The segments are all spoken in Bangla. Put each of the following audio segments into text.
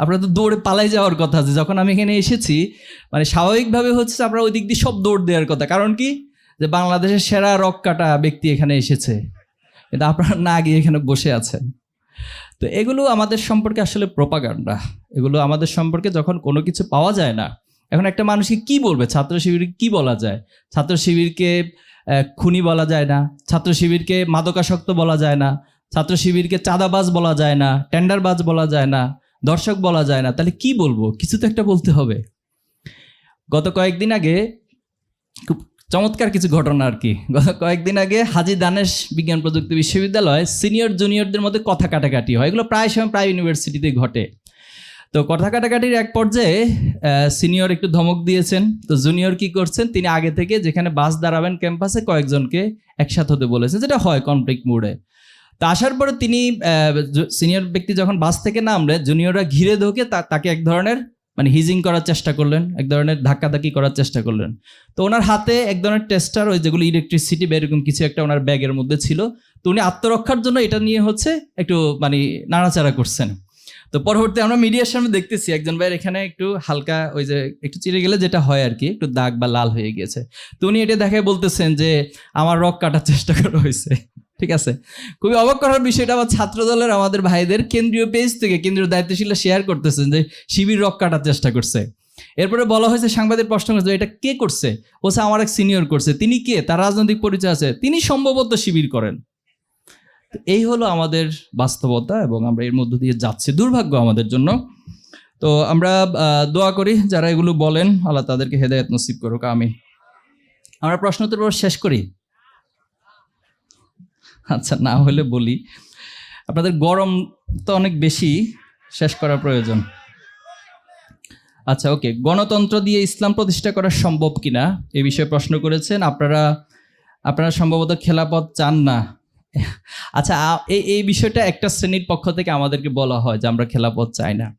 আপনারা তো দৌড়ে পালাই যাওয়ার কথা আছে। যখন আমি এখানে এসেছি মানে স্বাভাবিকভাবে হচ্ছে আপনারা ওই দিক দিয়ে সব দৌড় দেওয়ার কথা। কারণ কি? যে বাংলাদেশের সেরা রক কাটা ব্যক্তি এখানে এসেছে। কিন্তু আপনারা না গিয়ে এখানে বসে আছেন। তো এগুলো আমাদের সম্পর্কে আসলে প্রপাগান্ডা এগুলো আমাদের সম্পর্কে যখন কোনো কিছু পাওয়া যায় না, এখন একটা মানুষকে কি বলবে? ছাত্র শিবিরকে কি বলা যায়? ছাত্র শিবিরকে খুনি বলা যায় না। ছাত্র শিবিরকে মাদকাসক্ত বলা যায় না। ছাত্র শিবিরকে চাঁদাবাজ বলা যায় না। টেন্ডারবাজ বলা যায় না। দর্শক বলা যায় না। তাহলে কি বলব? কিছু তো একটা বলতে হবে। গত কয়েকদিন আগে খুব চমৎকার কিছু ঘটনা আর কি। গত কয়েকদিন আগে হাজি দানেশ বিজ্ঞান প্রযুক্তি বিশ্ববিদ্যালয় সিনিয়র জুনিয়রদের মধ্যে কথা কাটাকাটি হয়। এগুলো প্রায় সময় প্রায় ইউনিভার্সিটিতে ঘটে। তো কথা কাটাকাটির এক পর্যায়ে সিনিয়র একটু ধমক দিয়েছেন। তো জুনিয়র কি করছেন? তিনি আগে থেকে যেখানে বাস দাঁড়াবেন ক্যাম্পাসে কয়েকজনকে একসাথে হতে বলেছেন। যেটা হয় কনফ্লিক্ট মুডে। তো আসার পরে তিনি সিনিয়র ব্যক্তি যখন বাস থেকে নামলে জুনিয়ররা ঘিরে তা- তাকে এক ধরনের মানে হিজিং করার চেষ্টা করলেন, এক ধরনের ধাক্কাধাক্কি করার চেষ্টা করলেন। তো ওনার হাতে এক ধরনের টেস্টার ওই যেগুলো ইলেকট্রিসিটি বা এরকম কিছু একটা ওনার ব্যাগের মধ্যে ছিল, তো উনি আত্মরক্ষার জন্য এটা নিয়ে হচ্ছে একটু মানে নাড়াচাড়া করছেন। তো পরবর্তী আমরা মিডিয়ার সামনে দেখতেছি, একজন ভাইয়ের এখানে একটু হালকা, ওই যে একটু চিড়ে গেলে যেটা হয় আর কি, একটু দাগ বা লাল হয়ে গিয়েছে। তো উনি এটা দেখায় বলতেছেন যে, আমার রক কাটার চেষ্টা করা হয়েছে। ঠিক আছে? খুবই অবাক করার বিষয়টা আমার ছাত্র দলের আমাদের ভাইদের কেন্দ্রীয় পেজ থেকে কেন্দ্রীয় দায়িত্বশীলরা শেয়ার করতেছেন যে শিবির রক কাটার চেষ্টা করছে। এরপরে বলা হয়েছে সাংবাদিক প্রশ্ন করছে, এটা কে করছে? স্যার আমার এক সিনিয়র করছে। তিনি কে? তার রাজনৈতিক পরিচয় আছে। তিনি সম্ভবত শিবির করেন। এই হলো আমাদের বাস্তবতা এবং আমরা এর মধ্য দিয়ে যাচ্ছি। দুর্ভাগ্য আমাদের জন্য। তো আমরা দোয়া করি যারা এগুলো বলেন, আল্লাহ তাদেরকে হেদায়ত নসিব করুক। আমি আমরা প্রশ্ন উত্তর শেষ করি। আচ্ছা না হলে বলি। আপনাদের গরম তো অনেক বেশি, শেষ করা প্রয়োজন। আচ্ছা ওকে। গণতন্ত্র দিয়ে ইসলাম প্রতিষ্ঠা করা সম্ভব কিনা, এ বিষয়ে প্রশ্ন করেছেন। আপনারা আপনারা সম্ভবত খেলাপথ চান না। আচ্ছা এই এই বিষয়টা একটা শ্রেণির পক্ষ থেকে আমাদেরকে বলা হয় যে আমরা খেলাপথ চাই না।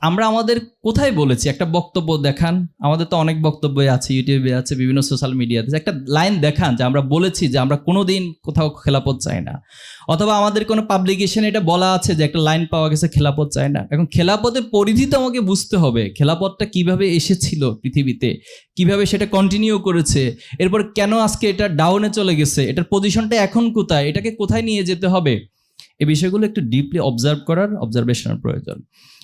আমরা আমাদের কোথায় বলেছি? একটা বক্তব্য দেখান। আমাদের তো অনেক বক্তব্য আছে, ইউটিউবে আছে, বিভিন্ন সোশ্যাল মিডিয়াতে। একটা লাইন দেখান যে আমরা বলেছি যে আমরা কোনো দিন কোথাও খেলাপথ চাই না। অথবা আমাদের কোনো পাবলিকেশনে এটা বলা আছে যে একটা লাইন পাওয়া গেছে, খেলাপথ চাই না। এখন খেলাপথের পরিধি তো আমাকে বুঝতে হবে। খেলাপথটা কীভাবে এসেছিল পৃথিবীতে? কীভাবে সেটা কন্টিনিউ করেছে? এরপর কেন আজকে এটা ডাউনে চলে গেছে? এটার পজিশনটা এখন কোথায়? এটাকে কোথায় নিয়ে যেতে হবে? এই বিষয়গুলো একটু ডিপলি অবজার্ভ করার অবজারভেশনের প্রয়োজন।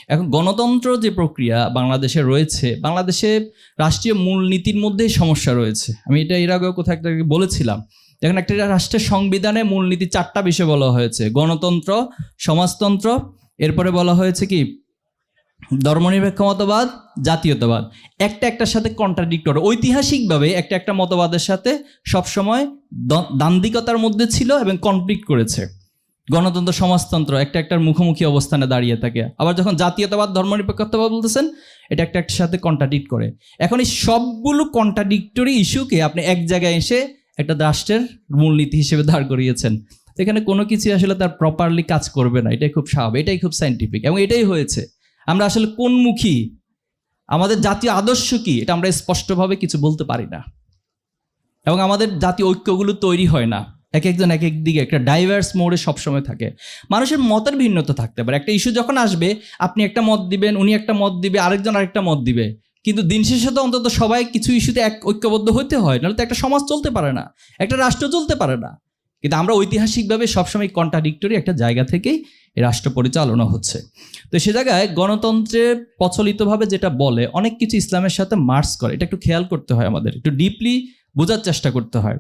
এখন গণতন্ত্র যে প্রক্রিয়া বাংলাদেশে রয়েছে, বাংলাদেশে রাষ্ট্রীয় মূলনীতির মধ্যেই সমস্যা রয়েছে। আমি এটা এর আগেও কোথাও একটা বলেছিলাম এখন একটা রাষ্ট্রের সংবিধানে মূলনীতি চারটা বিষয় বলা হয়েছে। গণতন্ত্র, সমাজতন্ত্র, এরপরে বলা হয়েছে কি? ধর্মনিরপেক্ষ মতবাদ জাতীয়তাবাদ। একটা একটার সাথে কন্ট্রাডিক্টর ঐতিহাসিকভাবে একটা একটা মতবাদের সাথে সবসময় দান্দিকতার মধ্যে ছিল এবং কনফ্লিক্ট করেছে। গণতন্ত্র সমাজতন্ত্র, একটা একটার মুখোমুখি অবস্থানে দাঁড়িয়ে থাকে। আবার যখন জাতীয়তাবাদ, ধর্মনিরপেক্ষতাবাদ বলতেছেন, এটা একটা একটার সাথে কন্ট্রাডিক্ট করে। এখন এই সবগুলো কন্ট্রাডিক্টরি ইস্যুকে আপনি এক জায়গায় এসে একটা রাষ্ট্রের মূলনীতি হিসেবে দাঁড় করিয়েছেন। এখানে কোনো কিছু আসলে তার প্রপারলি কাজ করবে না, এটাই খুব স্বাভাবিক, এটাই খুব সাইন্টিফিক এবং এটাই হয়েছে। আমরা আসলে কোন মুখী আমাদের জাতীয় আদর্শ কি? এটা আমরা স্পষ্টভাবে কিছু বলতে পারি না। এবং আমাদের জাতীয় ঐক্যগুলো তৈরি হয় না। এক একজন এক এক দিকে একটা ডাইভার্স মোডে সবসময় থাকে। মানুষের মতের ভিন্নতা থাকতে পারে। একটা ইস্যু যখন আসবে, আপনি একটা মত দিবেন, উনি একটা মত দিবে, আরেকজন আরেকটা মত দিবে। কিন্তু দিন শেষে তো অন্তত সবাই কিছু ইস্যুতে এক, ঐক্যবদ্ধ হতে হয়, নাহলে তো একটা সমাজ চলতে পারে না, একটা রাষ্ট্র চলতে পারে না। কিন্তু আমরা ঐতিহাসিকভাবে সবসময় কন্ট্রাডিক্টরি একটা জায়গা থেকেই রাষ্ট্র পরিচালনা হচ্ছে। তো সে জায়গায় গণতন্ত্রে প্রচলিতভাবে যেটা বলে, অনেক কিছু ইসলামের সাথে মার্চ করে। এটা একটু খেয়াল করতে হয় আমাদের, একটু ডিপলি বোঝার চেষ্টা করতে হয়।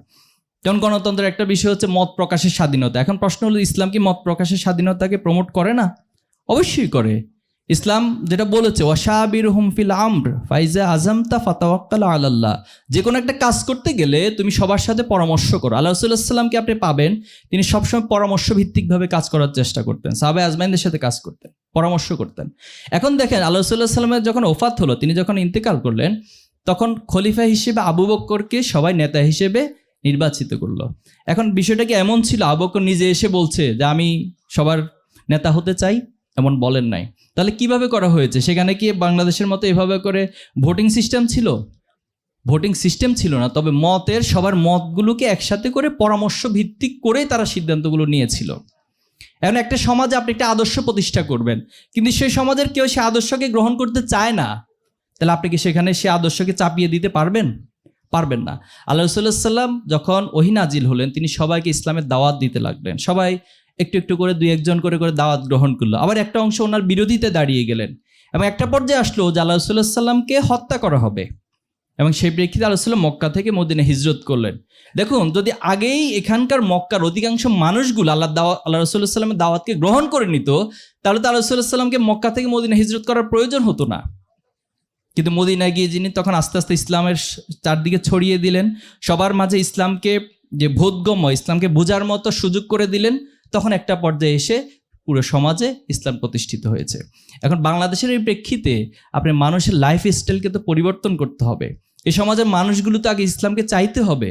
যেমন গণতন্ত্রের একটা বিষয় হচ্ছে মত প্রকাশের স্বাধীনতা। এখন প্রশ্ন হলো, ইসলাম কি মত প্রকাশের স্বাধীনতাকে প্রমোট করে না? অবশ্যই করে। ইসলাম যেটা বলেছে ওয়াশাবির হুমফিল আমর, ফাইজা আজমতা ফাতাওয়াক্কাল আল্লাহ যে কোনো একটা কাজ করতে গেলে তুমি সবার সাথে পরামর্শ করো। আল্লাহ সাল্লামকে আপনি পাবেন, তিনি সবসময় পরামর্শ ভিত্তিকভাবে কাজ করার চেষ্টা করতেন। সাহাবে আজমাইনদের সাথে কাজ করতেন, পরামর্শ করতেন। এখন দেখেন, আল্লাহ সাল্লাহ সাল্লামের যখন ওফাত হলো, তিনি যখন ইন্তেকাল করলেন, তখন খলিফা হিসেবে আবু বক্করকে সবাই নেতা হিসেবে নির্বাচিত করল। এখন বিষয়টা কি এমন ছিল? আবু বক্কর নিজে এসে বলছে যে, আমি সবার নেতা হতে চাই এমন বলেন নাই। তাহলে কীভাবে করা হয়েছে? সেখানে কি বাংলাদেশের মতো এভাবে করে ভোটিং সিস্টেম ছিল? ভোটিং সিস্টেম ছিল না, তবে মতের, সবার মতগুলোকে একসাথে করে পরামর্শ ভিত্তিক করেই তারা সিদ্ধান্তগুলো নিয়েছিল। এখন একটা সমাজে, আপনি একটা আদর্শ প্রতিষ্ঠা করবেন, কিন্তু সেই সমাজের কেউ সে আদর্শকে গ্রহণ করতে চায় না। তাহলে আপনি কি সেখানে সে আদর্শকে চাপিয়ে দিতে পারবেন? পারবেন না। আল্লাহ রসুল্লাহ সাল্লাম যখন ওহিনাজিল হলেন, তিনি সবাইকে ইসলামের দাওয়াত দিতে লাগলেন। সবাই একটু একটু করে, দুই একজন করে করে দাওয়াত গ্রহণ করল। আবার একটা অংশ ওনার বিরোধিতে দাঁড়িয়ে গেলেন এবং একটা পর্যায়ে আসলো যে আল্লাহ রসুল্লাহ সাল্লামকে হত্যা করা হবে এবং সেই প্রেক্ষিতে আল্লাহ সাল্লাম মক্কা থেকে মদিনে হিজরত করলেন। দেখুন, যদি আগেই এখানকার মক্কার অধিকাংশ মানুষগুলো আল্লাহ দাওয়া, আল্লাহ রসুল্লাহ সাল্লামের দাওয়াতকে গ্রহণ করে নিত, তাহলে তো আল্লাহ সাল্লামকে মক্কা থেকে মদিনে হিজরত করার প্রয়োজন হতো না। কিন্তু মদিনায় গিয়ে যিনি তখন আস্তে আস্তে ইসলামের চারদিকে ছড়িয়ে দিলেন, সবার মাঝে ইসলামকে যে বোধগম্য, ইসলামকে বোঝার মতো সুযোগ করে দিলেন, তখন একটা পর্যায়ে এসে পুরো সমাজে ইসলাম প্রতিষ্ঠিত হয়েছে। এখন বাংলাদেশের এই প্রেক্ষিতে আপনি মানুষের লাইফ স্টাইলকে তো পরিবর্তন করতে হবে। এই সমাজের মানুষগুলো তো আগে ইসলামকে চাইতে হবে।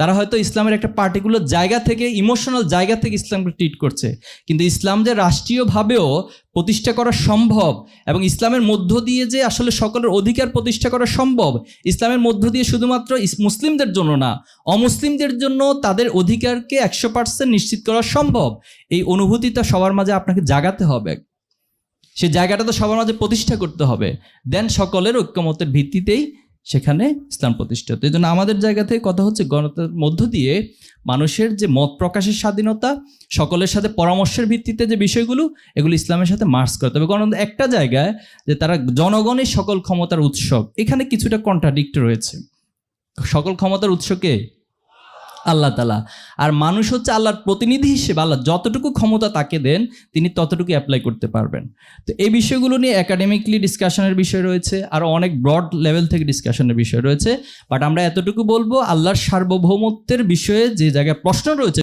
তারা হয়তো ইসলামের একটা পার্টিকুলার জায়গা থেকে ইমোশনাল জায়গা থেকে ইসলামকে ট্রিট করছে। কিন্তু ইসলাম যে রাষ্ট্রীয়ভাবেও প্রতিষ্ঠা করা সম্ভব এবং ইসলামের মধ্য দিয়ে যে আসলে সকলের অধিকার প্রতিষ্ঠা করা সম্ভব, ইসলামের মধ্য দিয়ে শুধুমাত্র মুসলিমদের জন্য না, অমুসলিমদের জন্য তাদের অধিকারকে একশো পার্সেন্ট নিশ্চিত করা সম্ভব। এই অনুভূতিটা সবার মাঝে আপনাকে জাগাতে হবে। সে জায়গাটা তো সবার মাঝে প্রতিষ্ঠা করতে হবে। দেন সকলের ঐক্যমতের ভিত্তিতেই সেখানে ইসলাম প্রতিষ্ঠিত। এই জন্য আমাদের জায়গা থেকে কথা হচ্ছে গণতন্ত্রের মধ্য দিয়ে মানুষের যে মত প্রকাশের স্বাধীনতা, সকলের সাথে পরামর্শের ভিত্তিতে যে বিষয়গুলো, এগুলো ইসলামের সাথে মার্স করতে হবে গণতন্ত্র একটা জায়গায় যে তারা জনগণের সকল ক্ষমতার উৎসব এখানে কিছুটা কন্ট্রাডিক্ট রয়েছে। সকল ক্ষমতার উৎসকে আল্লাহ তালা আর মানুষ হচ্ছে আল্লাহর প্রতিনিধি হিসেবে, আল্লাহ যতটুকু ক্ষমতা তাকে দেন, তিনি ততটুকু অ্যাপ্লাই করতে পারবেন। তো এই বিষয়গুলো নিয়ে একাডেমিকলি ডিসকাশনের বিষয় রয়েছে, আর অনেক ব্রড লেভেল থেকে ডিসকাশনের বিষয় রয়েছে। বাট আমরা এতটুকু বলব, আল্লাহর সার্বভৌমত্বের বিষয়ে যে জায়গায় প্রশ্ন রয়েছে